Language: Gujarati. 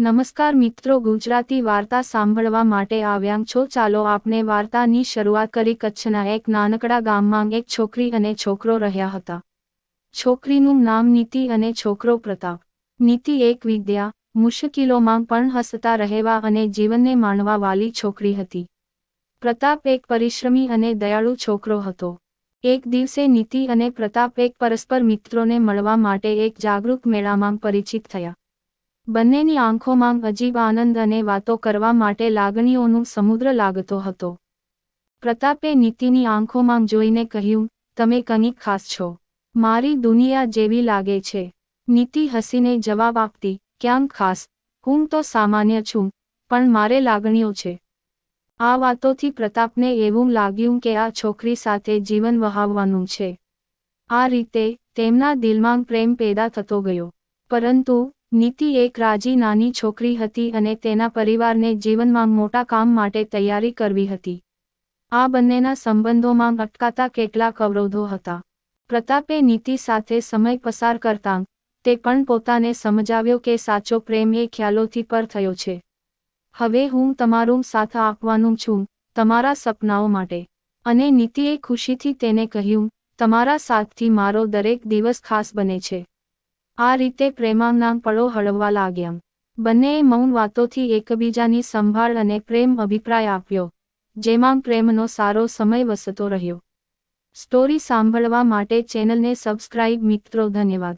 નમસ્કાર મિત્રો, ગુજરાતી વાર્તા સાંભળવા માટે આવ્યા છો. ચાલો આપણે વાર્તાની શરૂઆત કરી. કચ્છના એક નાનકડા ગામમાં એક છોકરી અને છોકરો રહ્યા હતા. છોકરીનું નામ નીતિ અને છોકરો પ્રતાપ. નીતિ એક વિદ્યા, મુશ્કેલોમાં પણ હસતા રહેવા અને જીવનને માણવા વાલી છોકરી હતી. પ્રતાપ એક પરિશ્રમી અને દયાળુ છોકરો હતો. એક દિવસે નીતિ અને પ્રતાપ એક પરસ્પર મિત્રોને મળવા માટે એક જાગૃત મેળામાં પરિચિત થયા. બંનેની આંખોમાં અજીબ આનંદ અને વાતો કરવા માટે લાગણીઓનું સમુદ્ર લાગતો હતો. પ્રતાપે નીતિની આંખોમાં જોઈને કહ્યું, તમે કંઈક ખાસ છો. મારી દુનિયા જેવી લાગે છે. નીતિ હસીને જવાબ આપતી, ક્યાંક ખાસ? હું તો સામાન્ય છું, પણ મારે લાગણીઓ છે. આ વાતોથી પ્રતાપને એવું લાગ્યું કે આ છોકરી સાથે જીવન વહાવવાનું છે. આ રીતે તેમના દિલમાં પ્રેમ પેદા થતો ગયો. પરંતુ નીતિ એક રાજી નાની છોકરી હતી અને તેના પરિવારને જીવનમાં મોટા કામ માટે તૈયારી કરવી હતી. આ બંનેના સંબંધોમાં અટકાતા કેટલાક અવરોધો હતા. પ્રતાપે નીતિ સાથે સમય પસાર કરતા તે પણ પોતાને સમજાવ્યો કે સાચો પ્રેમ એ ખ્યાલોથી પર થયો છે. હવે હું તમારું સાથ આપવાનું છું, તમારા સપનાઓ માટે. અને નીતિએ ખુશીથી તેને કહ્યું, તમારા સાથથી મારો દરેક દિવસ ખાસ બને છે. આ રીતે પ્રેમાંગના પળો હળવવા લાગ્યા. બંનેએ મૌન વાતોથી એકબીજાની સંભાળ અને પ્રેમ અભિપ્રાય આપ્યો, જેમાં પ્રેમનો સારો સમય વસતો રહ્યો. સ્ટોરી સાંભળવા માટે ચેનલને સબસ્ક્રાઇબ મિત્રો, ધન્યવાદ.